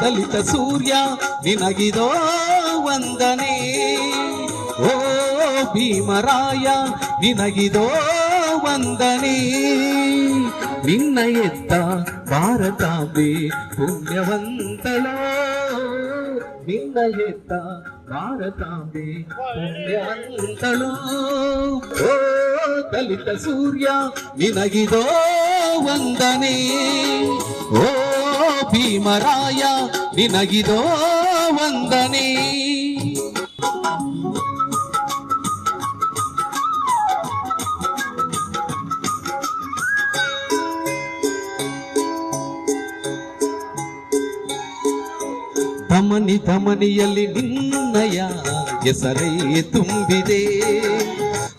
ದಲಿತ ಸೂರ್ಯ, ನಿನಗಿದೋ ವಂದನೆ. ಓ ಭೀಮರಾಯ, ನಿನಗಿದೋ ವಂದನೆ. ನಿನ್ನ ಎತ್ತ ಭಾರತಾಂಬೆ ಪುಣ್ಯವಂತಳೋ. ನಿನ್ನ ಎತ್ತ ಭಾರತಾಂಬೆ ಪುಣ್ಯವಂತಳೋ. ಓ ದಲಿತ ಸೂರ್ಯ, ನಿನಗಿದೋ ವಂದನೆ. ಓ ಭೀಮರಾಯ ನಿನಗಿದೋ ವಂದನೆ. ಧಮನಿ ಧಮನಿಯಲ್ಲಿ ನಿನ್ನಯ ಹೆಸರೇ ತುಂಬಿದೆ.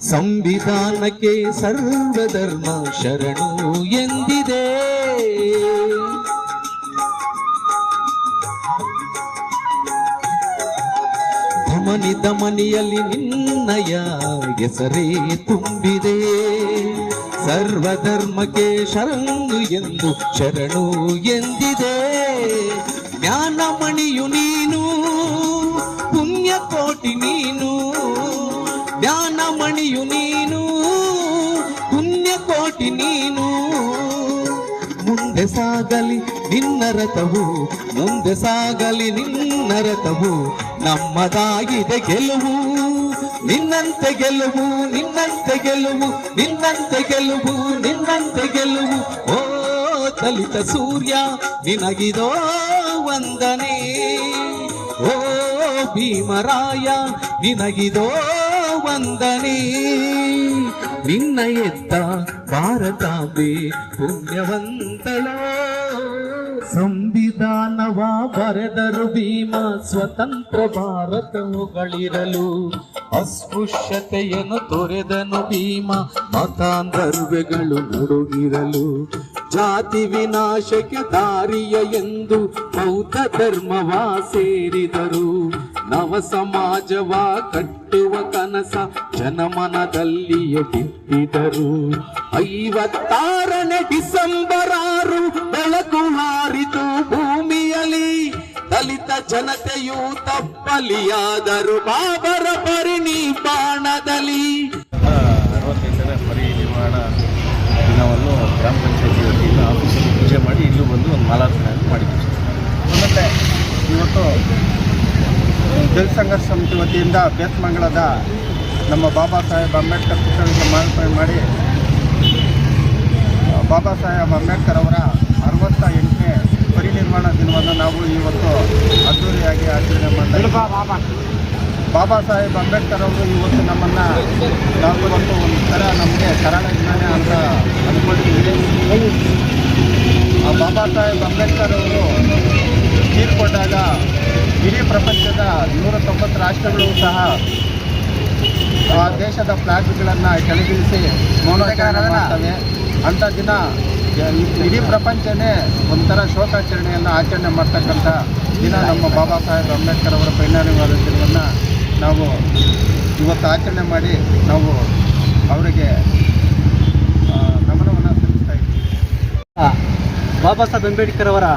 ಸಂವಿಧಾನಕ್ಕೆ ಸರ್ವಧರ್ಮ ಶರಣು ಎಂದಿದೆ. ಧಮನಿ ಮನೆಯಲ್ಲಿ ನಿನ್ನಯ ಹೆಸರೇ ತುಂಬಿದೆ? ಸರ್ವಧರ್ಮಕ್ಕೆ ಶರಣು ಎಂದು ಶರಣು ಎಂದಿದೆ. ಜ್ಞಾನಮಣಿಯು ನೀನು, ಪುಣ್ಯಕೋಟಿ ನೀನು. ಜ್ಞಾನಮಣಿಯು ನೀನು, ಪುಣ್ಯಕೋಟಿ ನೀನು. ಮುಂದೆ ಸಾಗಲಿ ನಿನ್ನ ರಥವು, ಮುಂದೆ ಸಾಗಲಿ ನಿನ್ನ ರಥವು. ನಮ್ಮದಾಗಿದೆ ಗೆಲುವು. ನಿನ್ನಂತೆ ಗೆಲುವು ನಿನ್ನಂತೆ ಗೆಲುವು ನಿನ್ನಂತೆ ಗೆಲುವು ನಿನ್ನಂತೆ ಗೆಲುವು. ಓ ದಲಿತ ಸೂರ್ಯ, ನಿನಗಿದೋ ವಂದನೆ. ಓ ಭೀಮರಾಯ, ನಿನಗಿದೋ ವಂದನೆ. ನಿನ್ನ ಎತ್ತ ಭಾರತಾಂಬೆ ಪುಣ್ಯವಂತಳೋ. ಸಂವಿಧಾನವ ಬರೆದರು ಭೀಮ ಸ್ವತಂತ್ರ ಭಾರತವುಗಳಿರಲು ಅಸ್ಪೃಶ್ಯತೆಯನ್ನು ತೊರೆದನು ಭೀಮ, ಮತಾಂಧರ್ವೆಗಳು ನಡುಗಿರಲು. ಜಾತಿ ವಿನಾಶಕ್ಕೆ ದಾರಿಯ ಎಂದು ಬೌದ್ಧ ಧರ್ಮವ ಸೇರಿದರು. ನವ ಸಮಾಜವ ಕಟ್ಟುವ ಕನಸ ಜನಮನದಲ್ಲಿ ಬಿತ್ತಿದರು ಐವತ್ತಾರನೇ ಡಿಸೆಂಬರ್ ಆರು ಬೆಳಕು ಹಾರಿತು ಭೂಮಿಯಲ್ಲಿ. ದಲಿತ ಜನತೆಯು ತಪ್ಪಲಿಯಾದರು ಬಾಬರ ಪರಿನಿರ್ವಾಣ ದಿನವನ್ನು ಗ್ರಾಮ ಪಂಚಾಯತಿ ವತಿಯಿಂದ ಆಫೀಸಲ್ಲಿ ಪೂಜೆ ಮಾಡಿ ಇಲ್ಲೂ ಬಂದು ಒಂದು ಮಾಲಾರ್ಪಣೆಯನ್ನು ಮಾಡಿದ್ದೀವಿ ಮತ್ತು ಇವತ್ತು ದಲಿತ ಸಂಘರ್ಷ ಸಮಿತಿ ವತಿಯಿಂದ ಬೇತ್ಮಂಗಳದ ನಮ್ಮ ಬಾಬಾ ಸಾಹೇಬ್ ಅಂಬೇಡ್ಕರ್ ಪುಸ್ತಕಕ್ಕೆ ಮಾರ್ಪಣೆ ಮಾಡಿ ಬಾಬಾ ಸಾಹೇಬ್ ಅಂಬೇಡ್ಕರ್ ಅವರ ಅರವತ್ತ ಎಂಟನೇ ಪರಿನಿರ್ಮಾಣ ದಿನವನ್ನು ನಾವು ಇವತ್ತು ಅದ್ದೂರಿಯಾಗಿ ಆಚರಣೆ ಮಾಡ್ತೀವಿ ಬಾಬಾ? ಸಾಹೇಬ್ ಅಂಬೇಡ್ಕರ್ ಅವರು ಇವತ್ತು ನಮ್ಮನ್ನು ನಾವು ಇವತ್ತು ಒಂದು ಥರ ನಮಗೆ ಕರಾಳ ಜ್ಞಾನ ಅಂತ ಅಂದ್ಕೊಂಡಿದ್ದೀವಿ ಆ ಬಾಬಾ ಸಾಹೇಬ್ ಅಂಬೇಡ್ಕರ್ ಅವರು ತೀರ್ಕೊಂಡಾಗ ಇಡೀ ಪ್ರಪಂಚದ ನೂರ ತೊಂಬತ್ತು ರಾಷ್ಟ್ರಗಳು ಸಹ ಆ ದೇಶದ ಫ್ಲಾಗ್ಗಳನ್ನು ಕೆಳಗಿಳಿಸಿ ಮೌನಾಚರಣೆ ಮಾಡ್ತವೆ. ಅಂಥ ದಿನ ಇಡೀ ಪ್ರಪಂಚನೇ ಒಂಥರ ಶೋಕಾಚರಣೆಯನ್ನು ಆಚರಣೆ ಮಾಡ್ತಕ್ಕಂಥ ದಿನ ನಮ್ಮ ಬಾಬಾ ಸಾಹೇಬ್ ಅಂಬೇಡ್ಕರ್ ಅವರ ಪರಿಣಾಮವಾದ ದಿನವನ್ನು ನಾವು ಇವತ್ತು ಆಚರಣೆ ಮಾಡಿ ನಾವು ಅವರಿಗೆ ಗಮನವನ್ನು ನಮನವನ್ನು ಸಲ್ಲಿಸ್ತಾ ಇದ್ದೀವಿ. ಬಾಬಾ ಸಾಹೇಬ್ ಅಂಬೇಡ್ಕರ್ ಅವರ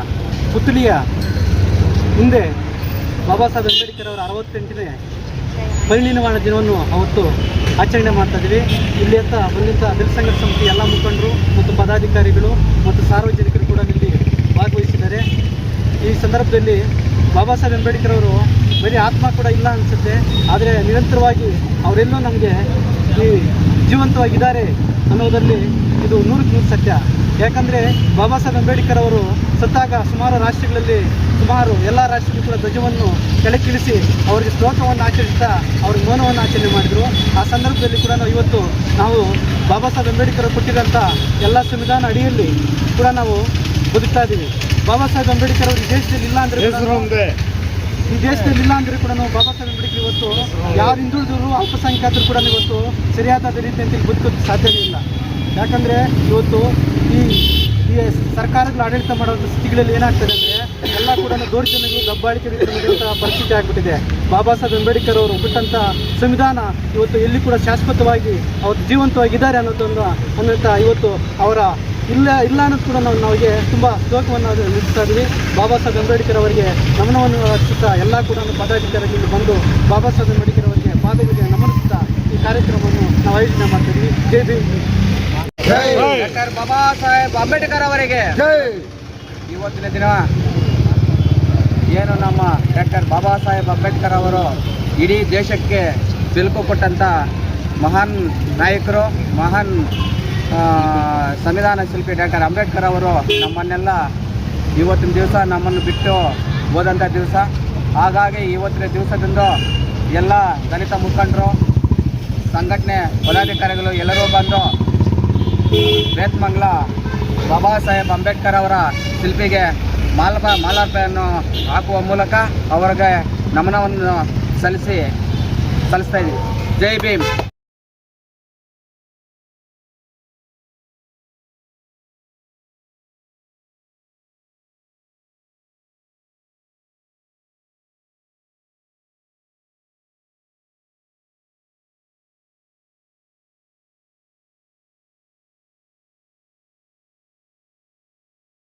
ಪುತ್ಲಿಯ ಮುಂದೆ ಬಾಬಾ ಸಾಹೇಬ್ ಅಂಬೇಡ್ಕರ್ ಅವರ ಅರವತ್ತೆಂಟನೇ ಪರಿನಿರ್ವಾಣ ದಿನವನ್ನು ಅವತ್ತು ಆಚರಣೆ ಮಾಡ್ತಾ ಇದ್ದೀವಿ. ಇಲ್ಲಿ ಅಂತ ಬಂದಂಥ ಸಂಘರ್ಷ ಸಮಿತಿ ಎಲ್ಲ ಮುಖಂಡರು ಮತ್ತು ಪದಾಧಿಕಾರಿಗಳು ಮತ್ತು ಸಾರ್ವಜನಿಕರು ಕೂಡ ಇಲ್ಲಿ ಭಾಗವಹಿಸಿದ್ದಾರೆ. ಈ ಸಂದರ್ಭದಲ್ಲಿ ಬಾಬಾ ಸಾಹೇಬ್ ಅಂಬೇಡ್ಕರ್ ಅವರು ಬರೀ ಆತ್ಮ ಕೂಡ ಇಲ್ಲ ಅನಿಸುತ್ತೆ. ಆದರೆ ನಿರಂತರವಾಗಿ ಅವರೆಲ್ಲೂ ನಮಗೆ ಈ ಜೀವಂತವಾಗಿದ್ದಾರೆ ಅನ್ನೋದರಲ್ಲಿ ಇದು ನೂರಕ್ಕೆ ನೂರು ಸತ್ಯ. ಯಾಕಂದರೆ ಬಾಬಾ ಸಾಹೇಬ್ ಅಂಬೇಡ್ಕರ್ ಅವರು ಸತ್ತಾಗ ಸುಮಾರು ರಾಷ್ಟ್ರಗಳಲ್ಲಿ ಸುಮಾರು ಎಲ್ಲ ರಾಷ್ಟ್ರಗಳು ಕೂಡ ಧ್ವಜವನ್ನು ಕೆಳಕ್ಕಿಳಿಸಿ ಅವರಿಗೆ ಶ್ಲೋಕವನ್ನು ಆಚರಿಸ್ತಾ ಅವ್ರಿಗೆ ಮೌನವನ್ನು ಆಚರಣೆ ಮಾಡಿದರು. ಆ ಸಂದರ್ಭದಲ್ಲಿ ಕೂಡ ನಾವು ಇವತ್ತು ನಾವು ಬಾಬಾ ಸಾಹೇಬ್ ಅಂಬೇಡ್ಕರ್ ಕೊಟ್ಟಿರೋಂಥ ಎಲ್ಲ ಸಂವಿಧಾನ ಅಡಿಯಲ್ಲಿ ಕೂಡ ನಾವು ಬದುಕ್ತಾ ಇದ್ದೀವಿ. ಬಾಬಾ ಸಾಹೇಬ್ ಅಂಬೇಡ್ಕರ್ ಅವರು ಈ ದೇಶದಲ್ಲಿ ಇಲ್ಲ ಅಂದರೆ ಈ ದೇಶದಲ್ಲಿ ಇಲ್ಲ ಅಂದ್ರೆ ಕೂಡ ನಾವು ಬಾಬಾ ಸಾಹೇಬ್ ಅಂಬೇಡ್ಕರ್ ಇವತ್ತು ಯಾರು ಹಿಂದುಳಿದ್ರು ಅಲ್ಪಸಂಖ್ಯಾತರು ಕೂಡ ಇವತ್ತು ಸರಿಯಾದ ರೀತಿಯಲ್ಲಿ ಬದುಕೋದು ಸಾಧ್ಯವೇ ಇಲ್ಲ. ಯಾಕಂದರೆ ಇವತ್ತು ಈ ಸರ್ಕಾರಗಳು ಆಡಳಿತ ಮಾಡೋ ಸ್ಥಿತಿಗಳಲ್ಲಿ ಏನಾಗ್ತದೆ ಅಂದ್ರೆ ಕೂಡ ದೌರ್ಜನ್ಯಗಳು ದಬ್ಬಾಳಿಕೆ ನಡೆಯುವಂತಹ ಪರಿಸ್ಥಿತಿ ಆಗ್ಬಿಟ್ಟಿದೆ. ಬಾಬಾ ಸಾಹೇಬ್ ಅಂಬೇಡ್ಕರ್ ಅವರು ಬಿಟ್ಟಂತ ಸಂವಿಧಾನ ಇವತ್ತು ಎಲ್ಲಿ ಕೂಡ ಶಾಶ್ವತವಾಗಿ ಅವತ್ತು ಜೀವಂತವಾಗಿದ್ದಾರೆ ಅನ್ನೋದೊಂದು ಅನ್ನೋಂಥ ಇವತ್ತು ಅವರ ಇಲ್ಲ ಇಲ್ಲ ಅನ್ನೋದು ಕೂಡ ನಾವು ನಮಗೆ ತುಂಬ ಶೋಕವನ್ನು ನಿಲ್ಲಿಸ್ತಾ ಇದ್ದೀವಿ. ಬಾಬಾ ಸಾಹೇಬ್ ಅಂಬೇಡ್ಕರ್ ಅವರಿಗೆ ನಮನವನ್ನು ಅರ್ಪಿಸ್ತಾ ಎಲ್ಲ ಕೂಡ ಪದಾಧಿಕಾರಿಗಳು ಬಂದು ಬಾಬಾ ಸಾಹೇಬ್ ಅಂಬೇಡ್ಕರ್ ಅವರಿಗೆ ಪಾದಗಳಿಗೆ ನಮನಿಸ್ತಾ ಈ ಕಾರ್ಯಕ್ರಮವನ್ನು ನಾವು ಆಯೋಜನೆ ಮಾಡ್ತೀವಿ ಜೈ ಬಿ ಬಾಬಾ ಸಾಹೇಬ್ ಅಂಬೇಡ್ಕರ್ ಅವರಿಗೆ. ಇವತ್ತಿನ ದಿನ ಏನು ನಮ್ಮ ಡಾಕ್ಟರ್ ಬಾಬಾ ಸಾಹೇಬ್ ಅಂಬೇಡ್ಕರ್ ಅವರು ಇಡೀ ದೇಶಕ್ಕೆ ಸಿಲುಕು ಕೊಟ್ಟಂಥ ಮಹಾನ್ ನಾಯಕರು, ಮಹಾನ್ ಸಂವಿಧಾನ ಶಿಲ್ಪಿ ಡಾಕ್ಟರ್ ಅಂಬೇಡ್ಕರ್ ಅವರು ನಮ್ಮನ್ನೆಲ್ಲ ಇವತ್ತಿನ ದಿವಸ ನಮ್ಮನ್ನು ಬಿಟ್ಟು ಹೋದಂಥ ದಿವಸ. ಹಾಗಾಗಿ ಇವತ್ತಿನ ದಿವಸದಿಂದ ಎಲ್ಲ ದಲಿತ ಮುಖಂಡರು, ಸಂಘಟನೆ ಪದಾಧಿಕಾರಿಗಳು ಎಲ್ಲರೂ ಬಂದು ಬೇತ್ಮಂಗ್ಲ ಬಾಬಾ ಸಾಹೇಬ್ ಅಂಬೇಡ್ಕರ್ ಅವರ ಶಿಲ್ಪಿಗೆ ಮಾಲಪ ಮಾಲಾರ್ಪೆಯನ್ನು ಹಾಕುವ ಮೂಲಕ ಅವರಿಗೆ ನಮನವನ್ನು ಸಲ್ಲಿಸಿ ಸಲ್ಲಿಸ್ತಾ ಇದ್ದೀವಿ. ಜೈ ಭೀಮ್.